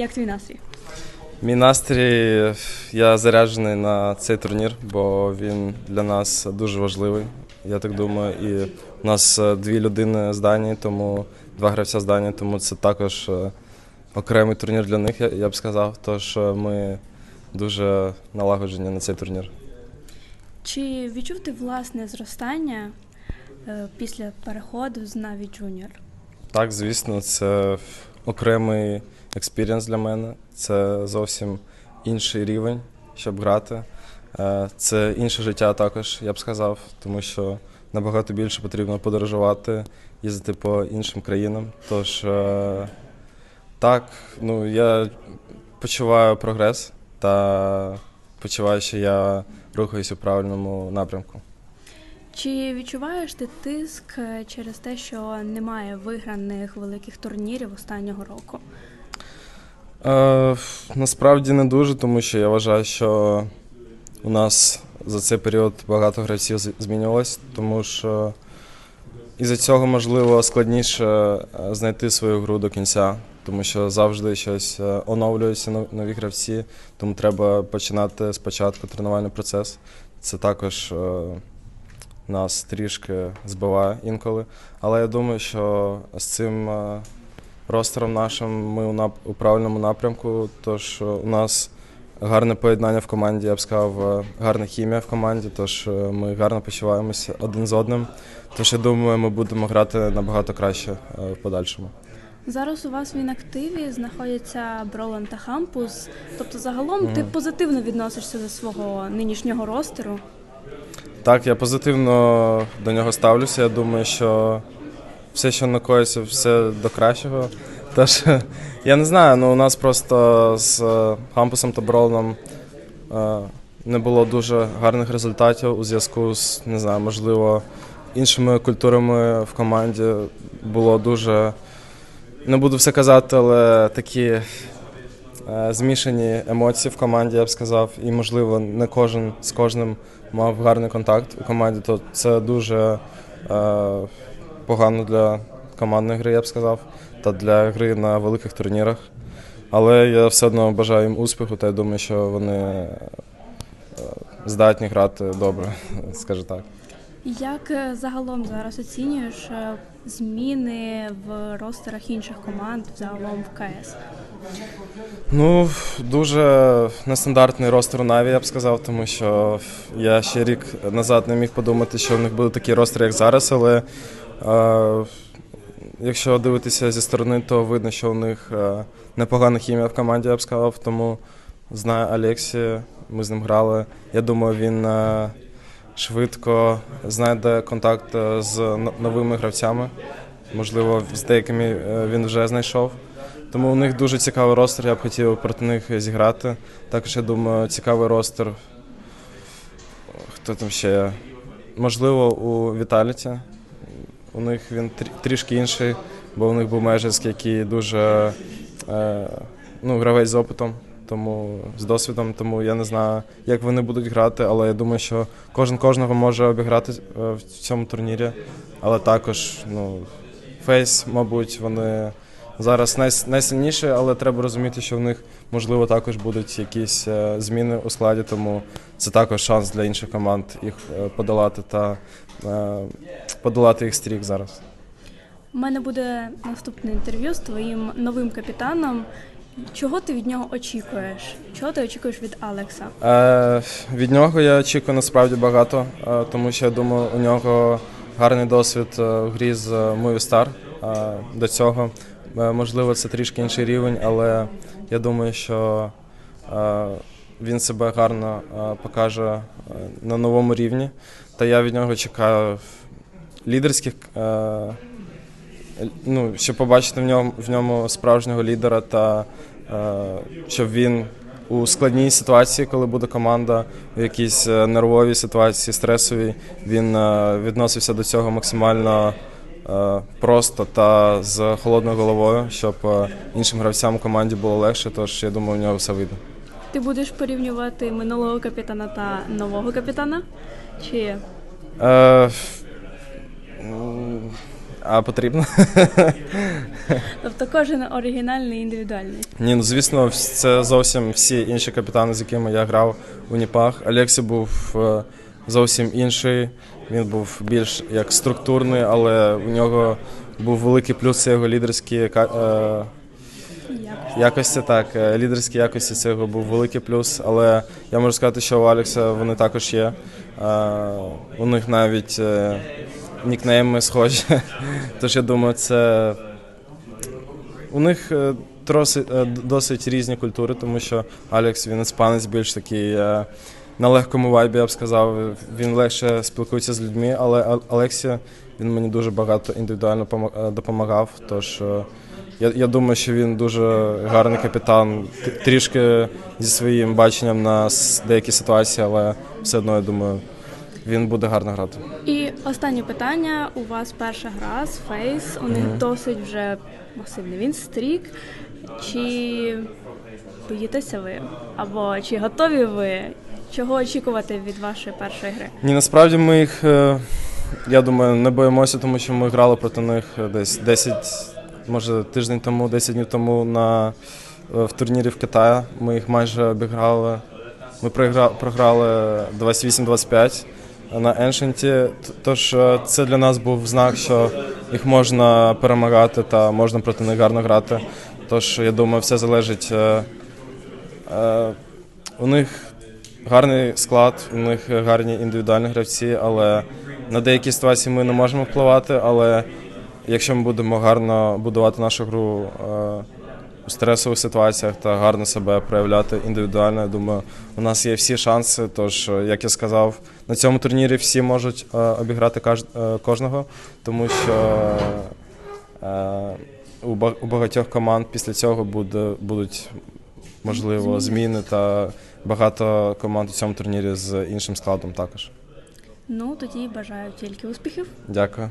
Як твій настрій? Мій настрій я заряджений на цей турнір, бо він для нас дуже важливий. Я так думаю, і у нас е, дві людини з Данії, тому два гравця з Данії, тому це також е, окремий турнір для них, я, б сказав. Тож е, ми дуже налагоджені на цей турнір. Чи відчув ти власне зростання після переходу з Наві Junior? Так, звісно, це окремий експірієнс для мене. Це зовсім інший рівень, щоб грати. Е, Це інше життя також, я б сказав, тому що набагато більше потрібно подорожувати, їздити по іншим країнам. Тож е, так, ну я почуваю прогрес та почуваю, що я рухаюся у правильному напрямку. Чи відчуваєш ти тиск е, через те, що немає виграних великих турнірів останнього року? Е, насправді не дуже, тому що я вважаю, що у нас за цей період багато гравців змінювалось, тому що із-за цього можливо складніше е, знайти свою гру до кінця, тому що завжди щось е, оновлюються нові гравці, тому треба починати спочатку тренувальний процес. Це також нас трішки збиває інколи. Але я думаю, що з цим е, ростером нашим ми у, нап- у правильному напрямку. Тож у нас гарне поєднання в команді, я б сказав, е, гарна хімія в команді, тож е, ми гарно почуваємося один з одним. Тож я думаю, ми будемо грати набагато краще в подальшому. Зараз у вас в інактиві знаходяться Бролан та Хампус. Тобто, загалом ти позитивно відносишся до свого нинішнього ростеру. Так, я позитивно до нього ставлюся. Я думаю, що все, що накоїться, все до кращого. Тож я не знаю, ну у нас просто з е, Хампусом та Броланом е, не було дуже гарних результатів у зв'язку з, не знаю, можливо, іншими культурами в команді було дуже. Не буду все казати, але такі е, змішані емоції в команді, я б сказав, і, можливо, не кожен з кожним мав гарний контакт у команді, то це дуже е, погано для командної гри, я б сказав, та для гри на великих турнірах. Але я все одно бажаю їм успіху, та я думаю, що вони е, здатні грати добре, скажу так. Як е, загалом зараз оцінюєш е, зміни в ростерах інших команд загалом в КС? Ну, дуже нестандартний ростер у Наві, я б сказав, тому що я ще рік назад не міг подумати, що в них буде такий ростер, як зараз, але е, якщо дивитися зі сторони, то видно, що у них е, непогана хімія в команді, я б сказав, тому знаю Алексі, ми з ним грали. Я думаю, він е, швидко знайде контакт е, з новими гравцями. Можливо, з деякими е, він вже знайшов. Тому у них дуже цікавий ростер, я б хотів проти них зіграти. Також я думаю, цікавий ростер. Хто там ще? є? Можливо, у Віталіті. У них він трішки інший, бо у них був Межицький, який дуже е, ну, гравець з опитом, тому з досвідом. Тому я не знаю, як вони будуть грати, але я думаю, що кожен кожного може обіграти е, в цьому турнірі. Але також, ну, Фейс, мабуть, вони зараз найс- найсильніші, але треба розуміти, що в них можливо також будуть якісь е, зміни у складі, тому це також шанс для інших команд їх е, подолати та подолати їх стрік зараз. У мене буде наступне інтерв'ю з твоїм новим капітаном. Чого ти від нього очікуєш? Чого ти очікуєш від Алекса? Е, від нього я очікую насправді багато, е, тому що я думаю, у нього гарний досвід е, в грі з Movistar. Е, до цього е, можливо це трішки інший рівень, але я думаю, що е, він себе гарно е, покаже е, на новому рівні. Та я від нього чекаю лідерських. Е, ну, щоб побачити в ньому, в ньому справжнього лідера та е, щоб він у складній ситуації, коли буде команда, в якійсь е, нервовій ситуації, стресовій, він е, відносився до цього максимально е, просто та з холодною головою, щоб е, іншим гравцям у команді було легше. Тож я думаю, в нього все вийде. Ти будеш порівнювати минулого капітана та нового капітана? Чи Е, А потрібно? Тобто кожен оригінальний і індивідуальний. Ні, ну звісно, це зовсім всі інші капітани, з якими я грав у Ніпах. Алексі був е, зовсім інший. Він був більш як структурний, але у нього був великий плюс це його лідерські е, якості. Так, е, лідерські якості це його був великий плюс. Але я можу сказати, що у Алекса вони також є. У них навіть нікнейми схожі. Тож я думаю, це у них е, е, досить різні культури, тому що Алекс він іспанець більш такий е, на легкому вайбі, я б сказав. Він легше спілкується з людьми, але Алексі він мені дуже багато індивідуально допомагав. Тож я, я думаю, що він дуже гарний капітан, трішки зі своїм баченням на деякі ситуації, але все одно я думаю, він буде гарно грати. І останнє питання. У вас перша гра з Фейс. У них досить вже масивний він стрік. Чи боїтеся ви? Або чи готові ви? Чого очікувати від вашої першої гри? Ні, насправді ми їх, е, я думаю, не боїмося, тому що ми грали проти них е, десь 10, може тиждень тому, 10 днів тому на, е, в турнірі в Китаї. Ми їх майже обіграли. Ми програ- програли 28-25 на Еншенті. Тож е, це для нас був знак, що їх можна перемагати та можна проти них гарно грати. Тож я думаю, все залежить. е, е, У них гарний склад, у них гарні індивідуальні гравці, але на деякі ситуації ми не можемо впливати. Але якщо ми будемо гарно будувати нашу гру у стресових ситуаціях та гарно себе проявляти індивідуально, я думаю, у нас є всі шанси. Тож, е, як я сказав, на цьому турнірі всі можуть е, обіграти е, кожного, тому що у багатьох команд після цього буде, будуть можливо зміни та багато команд у цьому турнірі з іншим складом також. Ну тоді бажаю тільки успіхів. Дякую.